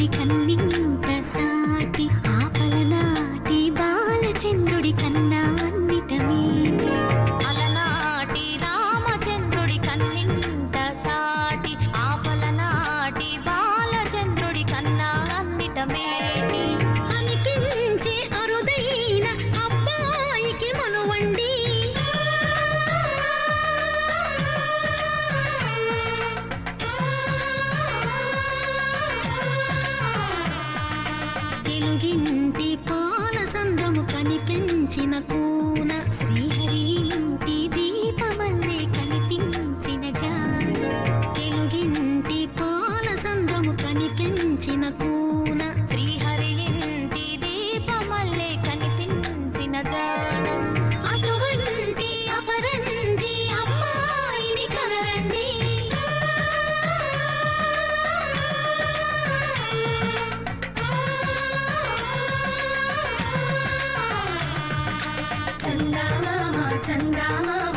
బాలచంద్రుడి కన్నింత సాటి ఆపల నాటి బాలచంద్రుడి కన్ను వెలుగింటి పాల సంద్రము కనిపించిన కూన. శ్రీహరి ఇంటి దీపమల్లే కనిపించిన జాన. వెలుగింటి పాల సంద్రము కనిపించిన కూన. శ్రీహరి ఇంటి దీపమల్లే కనిపించిన జాన. ಚಂದಮಾ